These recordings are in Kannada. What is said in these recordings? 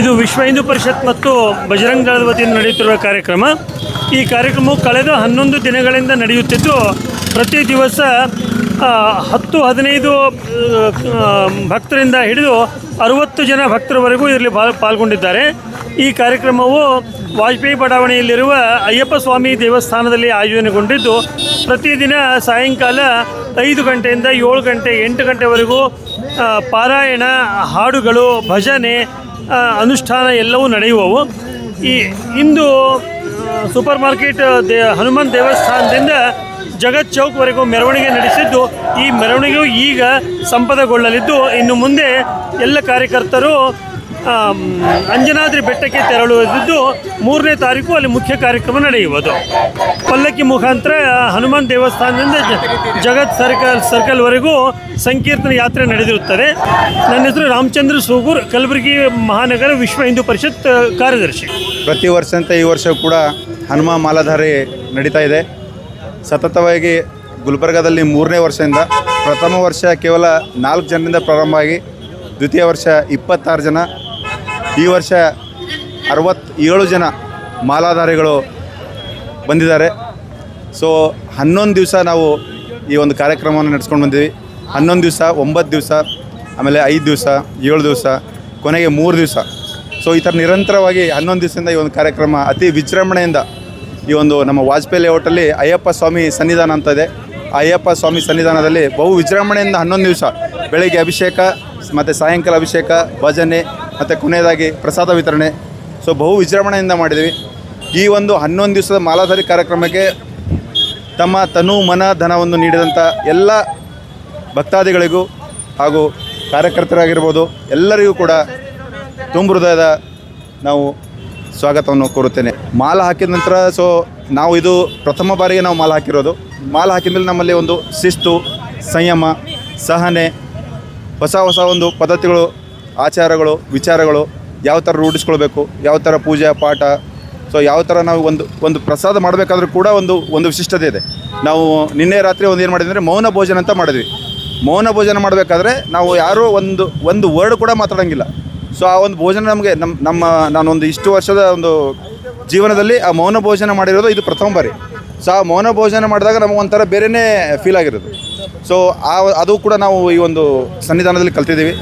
ಇದು ವಿಶ್ವ ಹಿಂದೂ ಪರಿಷತ್ ಮತ್ತು ಬಜರಂಗ ದಳದ ವತಿಯಿಂದ ನಡೆಯುತ್ತಿರುವ ಕಾರ್ಯಕ್ರಮ. ಈ ಕಾರ್ಯಕ್ರಮವು ಕಳೆದ ಹನ್ನೊಂದು ದಿನಗಳಿಂದ ನಡೆಯುತ್ತಿದ್ದು ಪ್ರತಿ ದಿವಸ ಹತ್ತು, ಹದಿನೈದು ಭಕ್ತರಿಂದ ಹಿಡಿದು ಅರುವತ್ತು ಜನ ಭಕ್ತರವರೆಗೂ ಇದರಲ್ಲಿ ಪಾಲ್, ಪಾಲ್ಗೊಂಡಿದ್ದಾರೆ. ಈ ಕಾರ್ಯಕ್ರಮವು ವಾಜಪೇಯಿ ಬಡಾವಣೆಯಲ್ಲಿರುವ ಅಯ್ಯಪ್ಪ ಸ್ವಾಮಿ ದೇವಸ್ಥಾನದಲ್ಲಿ ಆಯೋಜನೆಗೊಂಡಿದ್ದು, ಪ್ರತಿದಿನ ಸಾಯಂಕಾಲ ಐದು ಗಂಟೆಯಿಂದ ಏಳು ಗಂಟೆ, ಎಂಟು ಗಂಟೆವರೆಗೂ ಪಾರಾಯಣ, ಹಾಡುಗಳು, ಭಜನೆ ಅನುಷ್ಠಾನ ಎಲ್ಲವೂ ನಡೆಯುವವು. ಈ, ಇಂದು ಸೂಪರ್ ಮಾರ್ಕೆಟ್ ದೇ, ಹನುಮಾನ್ ದೇವಸ್ಥಾನದಿಂದ ಜಗತ್ ಚೌಕ್ವರೆಗೂ ಮೆರವಣಿಗೆ ನಡೆಸಿದ್ದು. ಈ ಮೆರವಣಿಗೆಯು ಈಗ ಸಂಪದಗೊಳ್ಳಲಿದ್ದು, ಇನ್ನು ಮುಂದೆ ಎಲ್ಲ ಕಾರ್ಯಕರ್ತರು ಅಂಜನಾದ್ರಿ ಬೆಟ್ಟಕ್ಕೆ ತೆರಳುವುದಿದ್ದು ಮೂರನೇ ತಾರೀಕು ಅಲ್ಲಿ ಮುಖ್ಯ ಕಾರ್ಯಕ್ರಮ ನಡೆಯುವುದು. ಪಲ್ಲಕ್ಕಿ ಮುಖಾಂತರ ಹನುಮಾನ್ ದೇವಸ್ಥಾನದಿಂದ ಜಗತ್ ಸರ್ಕಲ್ ಸರ್ಕಲ್ವರೆಗೂ ಸಂಕೀರ್ತನ ಯಾತ್ರೆ ನಡೆದಿರುತ್ತದೆ. ನನ್ನ ಹೆಸರು ರಾಮಚಂದ್ರ ಸೂಗೂರ್, ಕಲಬುರಗಿ ಮಹಾನಗರ ವಿಶ್ವ ಹಿಂದೂ ಪರಿಷತ್ ಕಾರ್ಯದರ್ಶಿ. ಪ್ರತಿ ವರ್ಷಂತೆ ಈ ವರ್ಷ ಕೂಡ ಹನುಮ ಮಾಲಾಧಾರಿ ನಡೀತಾ ಇದೆ. ಸತತವಾಗಿ ಗುಲ್ಬರ್ಗಾದಲ್ಲಿ ಮೂರನೇ ವರ್ಷದಿಂದ ಪ್ರಥಮ ವರ್ಷ ಕೇವಲ ನಾಲ್ಕು ಜನರಿಂದ ಪ್ರಾರಂಭ ಆಗಿ ದ್ವಿತೀಯ ವರ್ಷ ಇಪ್ಪತ್ತಾರು ಜನ, ಈ ವರ್ಷ ಅರವತ್ತೇಳು ಜನ ಮಾಲಾಧಾರಿಗಳು ಬಂದಿದ್ದಾರೆ. ಸೊ ಹನ್ನೊಂದು ದಿವಸ ನಾವು ಈ ಒಂದು ಕಾರ್ಯಕ್ರಮವನ್ನು ನಡೆಸ್ಕೊಂಡು ಬಂದಿವಿ ಹನ್ನೊಂದು ದಿವಸ, ಒಂಬತ್ತು ದಿವಸ, ಆಮೇಲೆ ಐದು ದಿವಸ, ಏಳು ದಿವಸ, ಕೊನೆಗೆ ಮೂರು ದಿವಸ. ಸೊ ಈ ಥರ ನಿರಂತರವಾಗಿ ಹನ್ನೊಂದು ದಿವಸದಿಂದ ಈ ಒಂದು ಕಾರ್ಯಕ್ರಮ ಅತಿ ವಿಜೃಂಭಣೆಯಿಂದ ಈ ಒಂದು ನಮ್ಮ ವಾಜಪೇಯಿ ಲೇಔಟಲ್ಲಿ ಅಯ್ಯಪ್ಪ ಸ್ವಾಮಿ ಸನ್ನಿಧಾನ ಅಂತ ಇದೆ. ಅಯ್ಯಪ್ಪ ಸ್ವಾಮಿ ಸನ್ನಿಧಾನದಲ್ಲಿ ಬಹು ವಿಜೃಂಭಣೆಯಿಂದ ಹನ್ನೊಂದು ದಿವಸ ಬೆಳಗ್ಗೆ ಅಭಿಷೇಕ, ಮತ್ತು ಸಾಯಂಕಾಲ ಅಭಿಷೇಕ, ಭಜನೆ, ಮತ್ತು ಕೊನೆಯದಾಗಿ ಪ್ರಸಾದ ವಿತರಣೆ. ಸೊ ಬಹು ವಿಜೃಂಭಣೆಯಿಂದ ಮಾಡಿದ್ವಿ ಈ ಒಂದು ಹನ್ನೊಂದು ದಿವಸದ ಮಾಲಾಧಾರಿ ಕಾರ್ಯಕ್ರಮಕ್ಕೆ ತಮ್ಮ ತನು, ಮನ, ಧನವನ್ನು ನೀಡಿದಂಥ ಎಲ್ಲ ಭಕ್ತಾದಿಗಳಿಗೂ ಹಾಗೂ ಕಾರ್ಯಕರ್ತರಾಗಿರ್ಬೋದು ಎಲ್ಲರಿಗೂ ಕೂಡ ತುಂಬ ಹೃದಯದ ನಾವು ಸ್ವಾಗತವನ್ನು ಕೋರುತ್ತೇನೆ. ಮಾಲ ಹಾಕಿದ ನಂತರ ಸೊ ನಾವು ಇದು ಪ್ರಥಮ ಬಾರಿಗೆ ನಾವು ಮಾಲ ಹಾಕಿರೋದು. ಮಾಲ ಹಾಕಿದ ಮೇಲೆ ನಮ್ಮಲ್ಲಿ ಒಂದು ಶಿಸ್ತು, ಸಂಯಮ, ಸಹನೆ, ಹೊಸ ಹೊಸ ಒಂದು ಪದ್ಧತಿಗಳು, ಆಚಾರಗಳು, ವಿಚಾರಗಳು ಯಾವ ಥರ ರೂಢಿಸ್ಕೊಳ್ಬೇಕು, ಯಾವ ಥರ ಪೂಜೆ, ಪಾಠ ಸೊ ಯಾವ ಥರ ನಾವು ಒಂದು ಒಂದು ಪ್ರಸಾದ ಮಾಡಬೇಕಾದ್ರೂ ಕೂಡ ಒಂದು ಒಂದು ವಿಶಿಷ್ಟತೆ ಇದೆ. ನಾವು ನಿನ್ನೆ ರಾತ್ರಿ ಒಂದು ಏನು ಮಾಡಿದ್ವಿ ಅಂದರೆ ಮೌನ ಭೋಜನ ಅಂತ ಮಾಡಿದ್ವಿ. ಮೌನ ಭೋಜನ ಮಾಡಬೇಕಾದ್ರೆ ನಾವು ಯಾರೂ ಒಂದು ಒಂದು ವರ್ಡ್ ಕೂಡ ಮಾತಾಡೋಂಗಿಲ್ಲ. ಸೊ ಆ ಒಂದು ಭೋಜನ ನಮಗೆ ನಮ್ಮ ನಮ್ಮ, ನಾನೊಂದು ಇಷ್ಟು ವರ್ಷದ ಒಂದು ಜೀವನದಲ್ಲಿ ಆ ಮೌನ ಭೋಜನ ಮಾಡಿರೋದು ಇದು ಪ್ರಥಮ ಬಾರಿ. ಸೊ ಆ ಮೌನ ಭೋಜನ ಮಾಡಿದಾಗ ನಮಗೊಂಥರ ಬೇರೆಯೇ ಫೀಲ್ ಆಗಿರೋದು. ಸೊ ಆ, ಅದು ಕೂಡ ನಾವು ಈ ಒಂದು ಸನ್ನಿಧಾನದಲ್ಲಿ ಕಲ್ತಿದ್ದೀವಿ.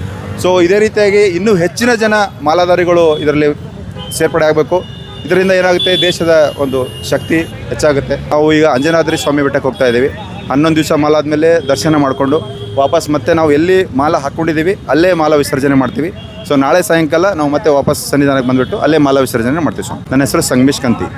ಸೊ ಇದೇ ರೀತಿಯಾಗಿ ಇನ್ನೂ ಹೆಚ್ಚಿನ ಜನ ಮಾಲಾಧಾರಿಗಳು ಇದರಲ್ಲಿ ಸೇರ್ಪಡೆ ಆಗಬೇಕು. ಇದರಿಂದ ಏನಾಗುತ್ತೆ, ದೇಶದ ಒಂದು ಶಕ್ತಿ ಹೆಚ್ಚಾಗುತ್ತೆ. ನಾವು ಈಗ ಅಂಜನಾದ್ರಿ ಸ್ವಾಮಿ ಬೆಟ್ಟಕ್ಕೆ ಹೋಗ್ತಾ ಇದ್ದೀವಿ. ಹನ್ನೊಂದು ದಿವಸ ಮಾಲ ಆದಮೇಲೆ ದರ್ಶನ ಮಾಡಿಕೊಂಡು ವಾಪಸ್ ಮತ್ತೆ ನಾವು ಎಲ್ಲಿ ಮಾಲ ಹಾಕ್ಕೊಂಡಿದ್ದೀವಿ ಅಲ್ಲೇ ಮಾಲ ವಿಸರ್ಜನೆ ಮಾಡ್ತೀವಿ. ಸೊ ನಾಳೆ ಸಾಯಂಕಾಲ ನಾವು ಮತ್ತೆ ವಾಪಸ್ ಸನ್ನಿಧಾನಕ್ಕೆ ಬಂದುಬಿಟ್ಟು ಅಲ್ಲೇ ಮಾಲ ವಿಸರ್ಜನೆ ಮಾಡ್ತೀವಿ ಸೊ ನನ್ನ ಹೆಸರು ಸಂಗಮೇಶ್ ಕಂತಿ.